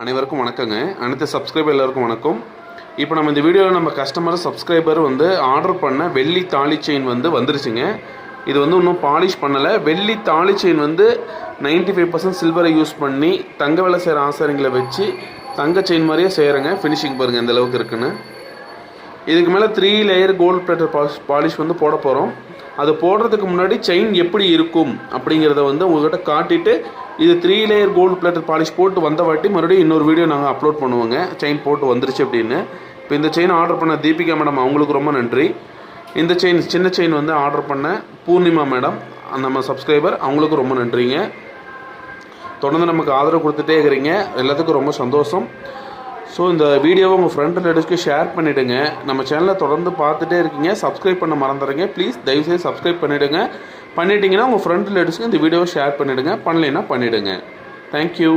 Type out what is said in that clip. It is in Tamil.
அனைவருக்கும் வணக்கங்க. அனைத்து சப்ஸ்கிரைபர் எல்லாருக்கும் வணக்கம். இப்போ நம்ம இந்த வீடியோவில் நம்ம கஸ்டமர் சப்ஸ்கிரைபர் வந்து ஆர்டர் பண்ண வெள்ளி தாலி செயின் வந்து வந்துருச்சுங்க. இது வந்து இன்னும் பாலிஷ் பண்ணலை. வெள்ளி தாலி செயின் வந்து 95% ஃபைவ் பர்சன்ட் சில்வரை யூஸ் பண்ணி தங்க வேலை செய்கிற ஆசாரிங்களை வச்சு தங்க செயின் மாதிரியே செய்கிறேங்க ஃபினிஷிங் பாருங்கள் எந்த அளவுக்கு இருக்குன்னு. இதுக்கு மேலே three layer gold plater polish polish வந்து போட போகிறோம் அது போடுறதுக்கு முன்னாடி செயின் எப்படி இருக்கும் அப்படிங்கிறத வந்து உங்கள்கிட்ட காட்டிட்டு இது three layer gold plater polish போட்டு வந்த வாட்டி மறுபடியும் இன்னொரு வீடியோ நாங்கள் அப்லோட் பண்ணுவோங்க. செயின் போட்டு வந்துருச்சு அப்படின்னு. இப்போ இந்த செயின் ஆர்டர் பண்ண தீபிகா மேடம் அவங்களுக்கு ரொம்ப நன்றி. இந்த செயின் சின்ன செயின் வந்து ஆர்டர் பண்ண பூர்ணிமா மேடம் நம்ம சப்ஸ்கிரைபர் அவங்களுக்கும் ரொம்ப நன்றிங்க. தொடர்ந்து நமக்கு ஆதரவு கொடுத்துட்டே இருக்கிறீங்க. எல்லாத்துக்கும் ரொம்ப சந்தோஷம். ஸோ இந்த வீடியோவை உங்கள் ஃப்ரெண்ட் ரிலேட்டிவ்ஸ்க்கு ஷேர் பண்ணிவிடுங்க நம்ம சேனலை தொடர்ந்து பார்த்துட்டே இருக்கீங்க. சப்ஸ்கிரைப் பண்ண மறந்துடுங்க. ப்ளீஸ் தயவுசெய்து சப்ஸ்கிரைப் பண்ணிவிடுங்க பண்ணிட்டீங்கன்னா உங்கள் ஃப்ரெண்ட் ரிலேட்டிவ்ஸ்க்கு இந்த வீடியோவை ஷேர் பண்ணிவிடுங்க பண்ணலைன்னா பண்ணிவிடுங்க தேங்க்யூ